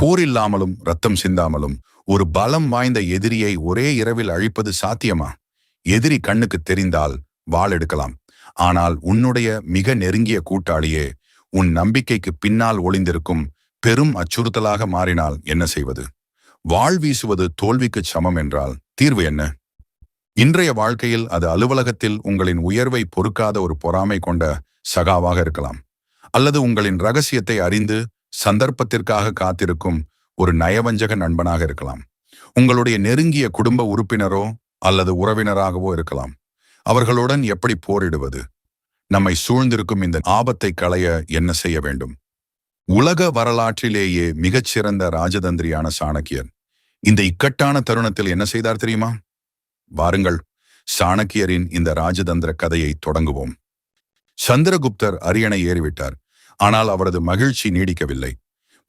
போரில்லாமலும் ரத்தம் சிந்தாமலும் ஒரு பலம் வாய்ந்த எதிரியை ஒரே இரவில் அழிப்பது சாத்தியமா? எதிரி கண்ணுக்கு தெரிந்தால் வாள் எடுக்கலாம். ஆனால் உன்னுடைய மிக நெருங்கிய கூட்டாளியே உன் நம்பிக்கைக்கு பின்னால் ஒளிந்திருக்கும் பெரும் அச்சுறுத்தலாக மாறினால் என்ன செய்வது? வாழ் வீசுவது தோல்விக்கு சமம் என்றால் தீர்வு என்ன? இன்றைய வாழ்க்கையில் அது அலுவலகத்தில் உங்களின் உயர்வை பொறுக்காத ஒரு பொறாமை கொண்ட சகாவாக இருக்கலாம். அல்லது உங்களின் ரகசியத்தை அறிந்து சந்தர்ப்பத்திற்காக காத்திருக்கும் ஒரு நயவஞ்சக நண்பனாக இருக்கலாம். உங்களுடைய நெருங்கிய குடும்ப உறுப்பினரோ அல்லது உறவினராகவோ இருக்கலாம். அவர்களுடன் எப்படி போரிடுவது? நம்மை சூழ்ந்திருக்கும் இந்த ஆபத்தை களைய என்ன செய்ய வேண்டும்? உலக வரலாற்றிலேயே மிகச்சிறந்த ராஜதந்திரியான சாணக்கியர். இந்த இக்கட்டான தருணத்தில் என்ன செய்தார் தெரியுமா? வாருங்கள் சாணக்கியரின் இந்த ராஜதந்திர கதையை தொடங்குவோம். சந்திரகுப்தர் அரியணை ஏறிவிட்டார். ஆனால் அவரது மகிழ்ச்சி நீடிக்கவில்லை.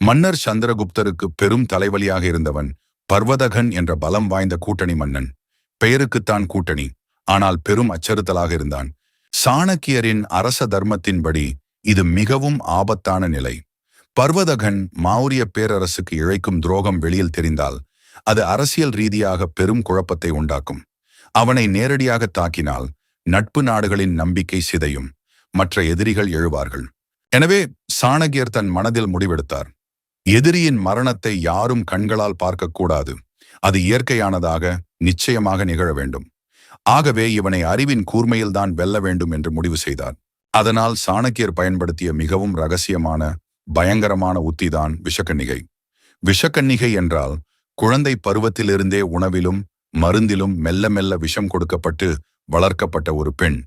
மன்னர் சந்திரகுப்தருக்கு பெரும் தலைவலியாக இருந்தவன் பர்வதகன் என்ற பலம் வாய்ந்த கூட்டணி மன்னன். பெயருக்குத்தான் கூட்டணி. ஆனால் பெரும் அச்சறுத்தலாக இருந்தான். சாணக்கியரின் அரச தர்மத்தின்படி இது மிகவும் ஆபத்தான நிலை. பர்வதகன் மௌரிய பேரரசுக்கு இழைக்கும் துரோகம் வெளியில் தெரிந்தால் அது அரசியல் ரீதியாக பெரும் குழப்பத்தை உண்டாக்கும். அவனை நேரடியாக தாக்கினால் நட்பு நாடுகளின் நம்பிக்கை சிதையும். மற்ற எதிரிகள் எழுவார்கள். எனவே சாணகியர் தன் மனதில் முடிவெடுத்தார். எதிரியின் மரணத்தை யாரும் கண்களால் பார்க்கக்கூடாது அது இயற்கையானதாக நிச்சயமாக நிகழ வேண்டும். ஆகவே இவனை அறிவின் கூர்மையில்தான் வெல்ல வேண்டும் என்று முடிவு செய்தார். அதனால் சாணக்கியர் பயன்படுத்திய மிகவும் ரகசியமான பயங்கரமான உத்திதான் விஷக்கன்னிகை. விஷக்கன்னிகை என்றால் குழந்தை பருவத்திலிருந்தே உணவிலும் மருந்திலும் மெல்ல மெல்ல விஷம் கொடுக்கப்பட்டு வளர்க்கப்பட்ட ஒரு பெண்.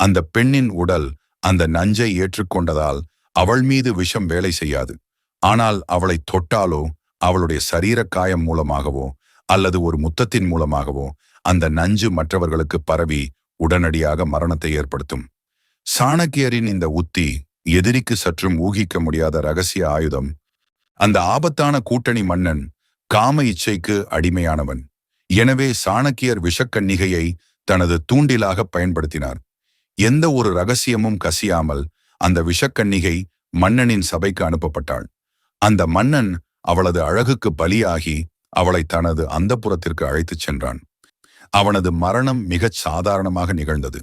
அந்த பெண்ணின் உடல் அந்த நஞ்சை ஏற்றுக்கொண்டதால் அவள் மீது விஷம் வேலை செய்யாது. ஆனால் அவளை தொட்டாலோ அவளுடைய சரீர காயம் மூலமாகவோ அல்லது ஒரு முத்தத்தின் மூலமாகவோ அந்த நஞ்சு மற்றவர்களுக்கு பரவி உடனடியாக மரணத்தை ஏற்படுத்தும். சாணக்கியரின் இந்த உத்தி எதிரிக்கு சற்றும் ஊகிக்க முடியாத ரகசிய ஆயுதம். அந்த ஆபத்தான கூட்டணி மன்னன் காம இச்சைக்கு அடிமையானவன். எனவே சாணக்கியர் விஷக்கன்னிகையை தனது தூண்டிலாக பயன்படுத்தினார். எந்த ஒரு ரகசியமும் கசியாமல் அந்த விஷக்கன்னிகை மன்னனின் சபைக்கு அனுப்பப்பட்டாள். அந்த மன்னன் அவளது அழகுக்கு பலியாகி அவளை தனது அந்தப்புறத்திற்கு அழைத்துச் சென்றான். அவனது மரணம் மிகச் சாதாரணமாக நிகழ்ந்தது.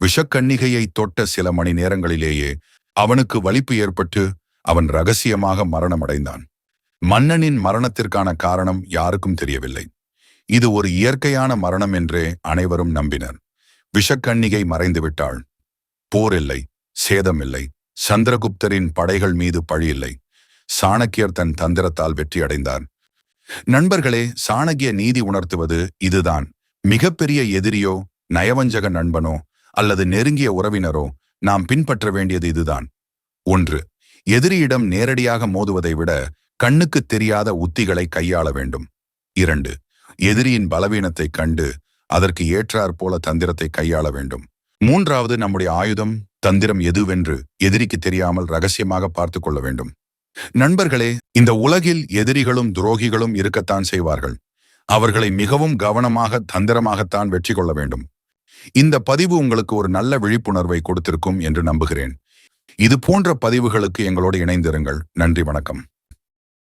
விஷக்கன்னிகையை தொட்ட சில மணி நேரங்களிலேயே அவனுக்கு வலிப்பு ஏற்பட்டு அவன் ரகசியமாக மரணமடைந்தான். மன்னனின் மரணத்திற்கான காரணம் யாருக்கும் தெரியவில்லை. இது ஒரு இயற்கையான மரணம் என்றே அனைவரும் நம்பினர். விஷக்கண்ணிகை மறைந்துவிட்டாள். போர் இல்லை சேதம் இல்லை சந்திரகுப்தரின் படைகள் மீது பழி இல்லை. சாணக்கியர் தன் தந்திரத்தால் வெற்றி அடைந்தார் நண்பர்களே சாணக்கிய நீதி உணர்த்துவது இதுதான். மிகப்பெரிய எதிரியோ நயவஞ்சக நண்பனோ அல்லது நெருங்கிய உறவினரோ நாம் பின்பற்ற வேண்டியது இதுதான். ஒன்று எதிரியிடம் நேரடியாக மோதுவதை விட கண்ணுக்கு தெரியாத உத்திகளை கையாள வேண்டும். இரண்டு எதிரியின் பலவீனத்தை கண்டு அதற்கு ஏற்றாற் போல தந்திரத்தை கையாள வேண்டும். மூன்றாவது நம்முடைய ஆயுதம் தந்திரம் எதுவென்று எதிரிக்கு தெரியாமல் ரகசியமாக பார்த்து கொள்ள வேண்டும். நண்பர்களே இந்த உலகில் எதிரிகளும் துரோகிகளும் இருக்கத்தான் செய்வார்கள். அவர்களை மிகவும் கவனமாக தந்திரமாகத்தான் வெற்றி கொள்ள வேண்டும். இந்த பதிவு உங்களுக்கு ஒரு நல்ல விழிப்புணர்வை கொடுத்திருக்கும் என்று நம்புகிறேன். இது போன்ற பதிவுகளுக்கு எங்களோடு இணைந்திருங்கள். நன்றி வணக்கம்.